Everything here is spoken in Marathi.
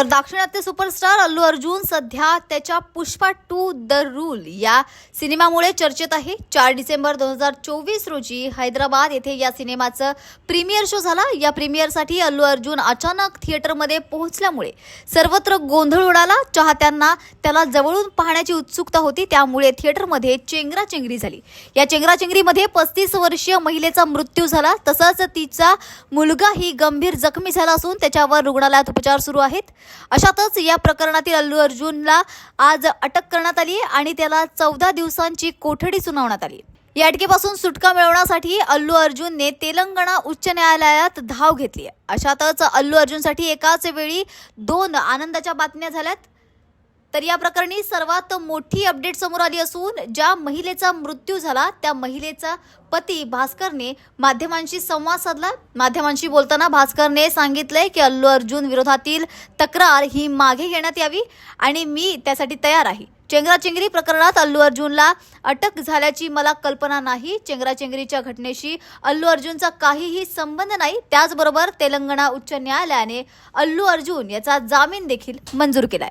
तर दाक्षिणात्य सुपरस्टार अल्लू अर्जुन सध्या त्याच्या पुष्पा टू द रूल या सिनेमामुळे चर्चेत आहे. चार डिसेंबर दोन हजार चोवीस रोजी हैदराबाद येथे या सिनेमाचं प्रीमियर शो झाला. या प्रीमियरसाठी अल्लू अर्जुन अचानक थिएटरमध्ये पोहोचल्यामुळे सर्वत्र गोंधळ उडाला. चाहत्यांना त्याला जवळून पाहण्याची उत्सुकता होती. त्यामुळे थिएटरमध्ये चेंगराचेंगरी झाली. या चेंगराचेंगरीमध्ये पस्तीस वर्षीय महिलेचा मृत्यू झाला. तसंच तिचा मुलगाही गंभीर जखमी झाला असून त्याच्यावर रुग्णालयात उपचार सुरू आहेत. अशातच या प्रकरणातील अल्लू अर्जुनला आज अटक करण्यात आली आणि त्याला चौदा दिवसांची कोठडी सुनावण्यात आली. या अटकेपासून सुटका मिळवण्यासाठी अल्लू अर्जुनने तेलंगणा उच्च न्यायालयात धाव घेतली आहे. अशातच अल्लू अर्जुनसाठी एकाच वेळी दोन आनंदाच्या बातम्या झाल्यात. तर या प्रकरणी सर्वात मोठी अपडेट समोर आली असून ज्या महिलेचा मृत्यू झाला त्या महिलेचा पती भास्करने माध्यमांशी संवाद साधला. माध्यमांशी बोलताना भास्करने सांगितलंय की अल्लू अर्जुन विरोधातील तक्रार ही मागे घेण्यात यावी आणि मी त्यासाठी तयार आहे. चेंगराचेंगरी प्रकरणात अल्लू अर्जुनला अटक झाल्याची मला कल्पना नाही. चेंगराचेंगरीच्या घटनेशी अल्लू अर्जुनचा काहीही संबंध नाही. त्याचबरोबर तेलंगणा उच्च न्यायालयाने अल्लू अर्जुन याचा जामीन देखील मंजूर केलाय.